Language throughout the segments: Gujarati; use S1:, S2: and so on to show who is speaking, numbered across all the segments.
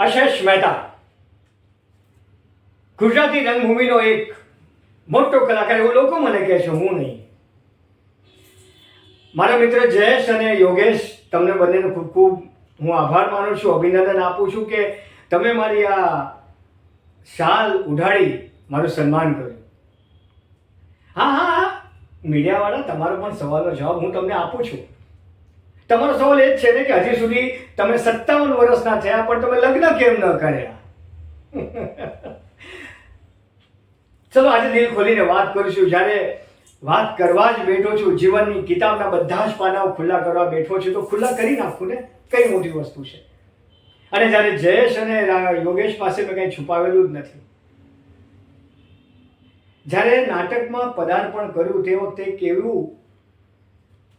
S1: આશેષ મહેતા. ગુજરાતી રંગભૂમિનો એક મોટો કલાકાર એવું લોકો મને કહે છે, હું નહીં. મારા મિત્ર જયેશ અને યોગેશ, તમને બંનેનો ખૂબ ખૂબ હું આભાર માનું છું, અભિનંદન આપું છું કે તમે મારી આ શાલ ઉઢાડી મારું સન્માન કર્યું. હા હા હા. મીડિયાવાળા, તમારો પણ સવાલનો જવાબ હું તમને આપું છું. તમારો સવાલ એ જ છે ને કે હજી સુધી તમે સત્તાવન વર્ષના થયા, પણ તમે લગ્ન કેમ ન કર્યા? ચલો, આજે દિલ ખોલીને વાત કરીશું. જ્યારે વાત કરવા જ બેઠો છું, જીવનની કિતાબના બધા જ પાનાઓ ખુલ્લા કરવા બેઠો છું, તો ખુલ્લા કરી નાખું ને? કઈ મોટી વસ્તુ છે? અને જ્યારે જયેશ અને યોગેશ પાસે મેં કંઈ છુપાવેલું જ નથી. જ્યારે નાટકમાં પદાર્પણ કર્યું, તે વખતે કેવું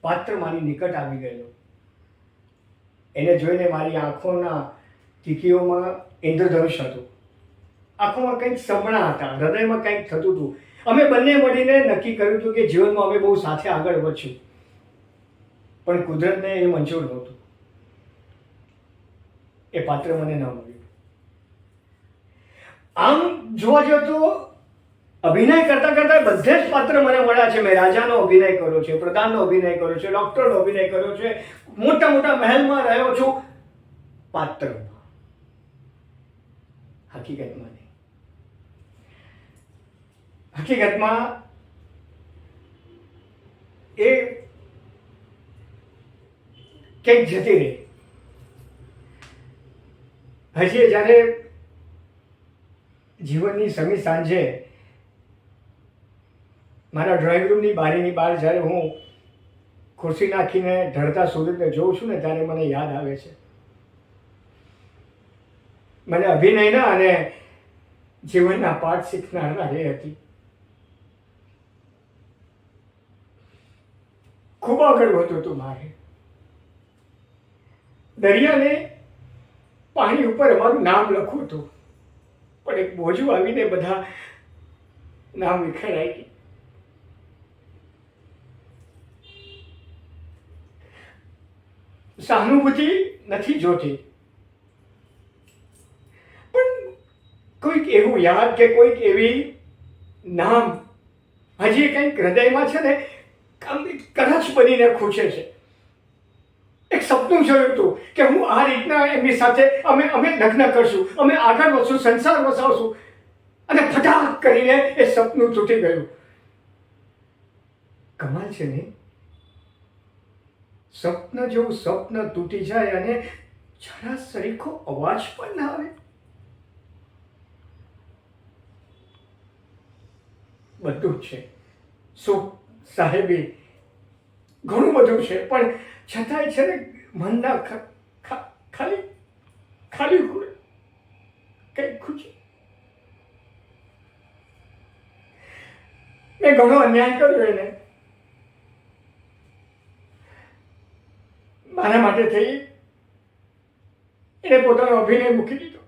S1: પાત્ર મારી નિકટ આવી ગયેલું. એને જોઈને મારી આંખોના કીકીઓમાં ઇન્દ્રધનુષ હતું. આંખોમાં કંઈક સપના હતા, હૃદયમાં કંઈક થતું હતું. અમે બંને મળીને નક્કી કર્યું હતું કે જીવનમાં અમે બહુ સાથે આગળ વધશું. પણ કુદરતને એ મંજૂર નહોતું. એ પાત્ર મને ન મળ્યું. આમ જોવા જતો અભિનય કરતા કરતા બધે જ પાત્ર મને મળ્યા છે. મેં રાજાનો અભિનય કર્યો છે, પ્રધાનનો અભિનય કર્યો છે, ડોક્ટરનો અભિનય કર્યો છે. મોટા મોટા મહેલમાં રહ્યો છું. પાત્રમાં. હકીકતમાં હકીકતમાં એ કંઈક જતી રહી. હજી જ્યારે જીવનની સમી સાંજે મારા ડ્રોઈંગ રૂમની બારીની બહાર જ્યારે હું ખુરશી નાખીને ઢળતા સૂર્યને જોઉં છું ને ત્યારે મને યાદ આવે છે. મને અભિનયના અને જીવનના પાઠ શીખનાર એ હતી. ખૂબ આગળ વધતું હતું મારે. દરિયાને પાણી ઉપર અમારું નામ લખવું હતું પણ એક બોજું આવીને બધા નામ વિખેરાઈ સહાનુભૂતિ નથી જોતી. પણ કોઈક એવું યાદ કે કોઈક એવી નામ હજી કંઈક હૃદયમાં છે ને કદાચ બનીને ખૂંચે છે. એક સપનું જોયું હતું કે હું આ રીતના એમની સાથે અમે અમે લગ્ન કરશું, અમે આગળ વધશું, સંસાર વસાવશું. અને ફટાક કરીને એ સપનું તૂટી ગયું. કમાલ છે નહીં સ્વપ્ન જેવું સ્વપ્ન તૂટી જાય અને જરા સરીખો અવાજ પણ ના આવે. બધું છે. સુખ સાહેબી ઘણું બધું છે, પણ છતાંય છે ને મનના ખાલી ખાલી કંઈક ખુશી મેં ઘણો અન્યાય કર્યો એને. મારા માટે થઈ એને પોતાનો અભિનય મૂકી દીધો.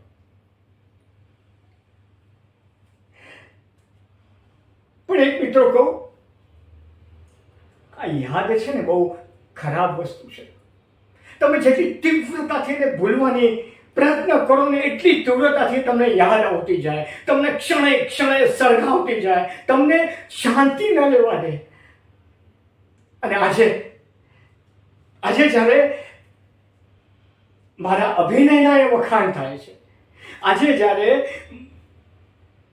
S1: પણ એક મિત્રો કહું, આ યાદ છે ને બહુ ખરાબ વસ્તુ છે. તમે જેટલી તીવ્રતાથી એને ભૂલવાની પ્રયત્ન કરો ને એટલી તીવ્રતાથી તમને યાદ આવતી જાય, તમને ક્ષણે ક્ષણે સળગાવતી જાય, તમને શાંતિ ન લેવા દે. અને આજે આજે જ્યારે મારા અભિનયના એ વખાણ થાય છે, આજે જ્યારે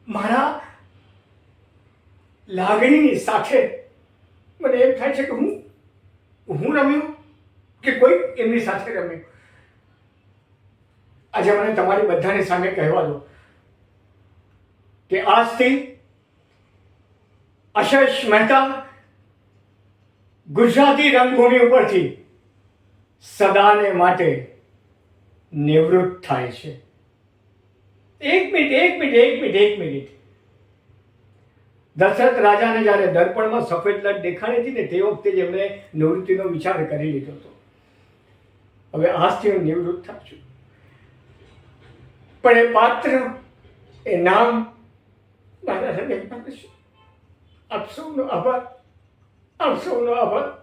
S1: મારા લાગણીની સાથે મને એમ થાય છે કે હું હું રમ્યું કે કોઈ એમની સાથે રમ્યું? આજે મને તમારી બધાની સામે કહેવા દો કે આજથી અશેષ મહેતા ગુજરાતી રંગભૂમિ ઉપરથી સદાને માટે નિવૃત્ત થાય છે. એક મિનિટ એક મિનિટ એક મિનિટ એક મિનિટ. દશરથ રાજાને જ્યારે દર્પણમાં સફેદ લટ દેખાડી હતી ને તે વખતે જ એમણે નિવૃત્તિનો વિચાર કરી લીધો હતો. હવે આજથી હું નિવૃત્ત થાઉં છું. પણ એ પાત્ર, એ નામ મારા હૃદયમાં આપ સૌનો આભાર. આપ સૌનો આભાર.